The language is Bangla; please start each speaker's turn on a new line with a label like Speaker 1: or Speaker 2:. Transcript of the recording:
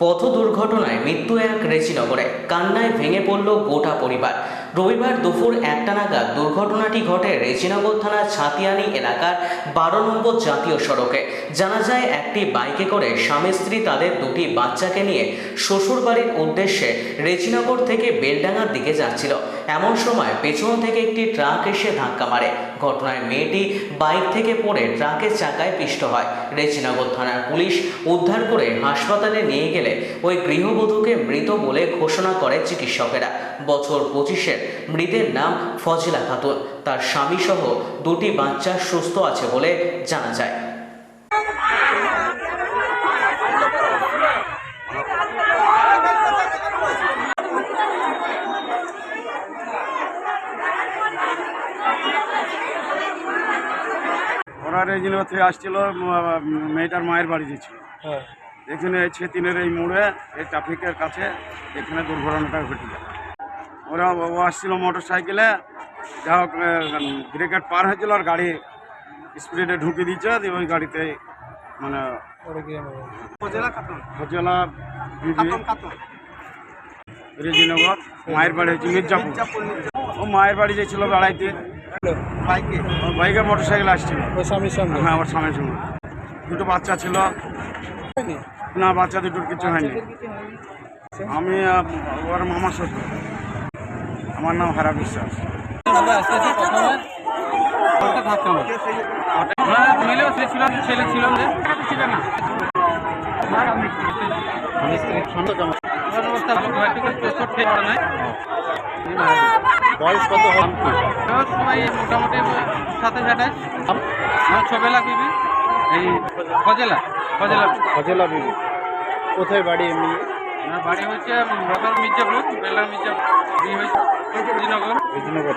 Speaker 1: পথ দুর্ঘটনায় মৃত্যু এক রেজিনগরে। কান্নায় ভেঙে পড়ল গোটা পরিবার। রবিবার দুপুর একটা নাগাদ দুর্ঘটনাটি ঘটে রেজিনগর থানার ছাতিয়ানি এলাকার বারো নম্বর জাতীয় সড়কে। জানা যায়, একটি বাইকে করে স্বামী স্ত্রী তাদের দুটি বাচ্চাকে নিয়ে শ্বশুরবাড়ির উদ্দেশ্যে রেজিনগর থেকে বেলডাঙ্গার দিকে যাচ্ছিল। এমন সময় পেছন থেকে একটি ট্রাক এসে ধাক্কা মারে। ঘটনায় মেয়েটি বাইক থেকে পড়ে ট্রাকের চাকায় পিষ্ট হয়। রেজিনগর থানার পুলিশ উদ্ধার করে হাসপাতালে নিয়ে গেলে ওই গৃহবধূকে মৃত বলে ঘোষণা করে চিকিৎসকেরা। বছর পঁচিশের মৃতের নাম ফজিলা খাতুন। তার স্বামী সহ দুটি বাচ্চা সুস্থ আছে বলে জানা যায়।
Speaker 2: ওরা রেজিনগর থেকে আসছিল মেয়েটার মায়ের বাড়ি গেছিল। এখানে ছেতিনের এই মোড়ে এই ট্রাফিকের কাছে এখানে দুর্ঘটনাটা ঘটে যায়। ওরা ও আসছিল মোটর সাইকেলে যা হোক ব্রেকেট পার হয়েছিল আর গাড়ি স্পিডে ঢুকে দিচ্ছে দিয়ে ওই গাড়িতে মানে রেজিনগর মায়ের বাড়ি হচ্ছে মির্জাপুর। ও মায়ের বাড়ি যেছিল বেড়াইতে। বাইকে? বাইকে মোটর সাইকেল আসছিল।
Speaker 3: ওই স্বামীর সঙ্গে?
Speaker 2: হ্যাঁ আমার স্বামীর সঙ্গে। দুটো বাচ্চা ছিল। না বাচ্চা দুটোর কিছু হয়নি। আমি ওর মামা শ্বশুর। আমার নাম হারা বিশ্বাস।
Speaker 3: ছিল ছেলে
Speaker 4: বয়স কত
Speaker 3: মোটামুটি সাতাশ আঠাশ। আমার ছবেলা বিবি। এই ফজেলা ফজেলা
Speaker 4: ফজলা বিবি। কোথায় বাড়ি এমনি?
Speaker 3: বাড়ি হচ্ছে মির্জাপুর বেলা মির্জাপুর শ্রীনগর
Speaker 4: বিজয়নগর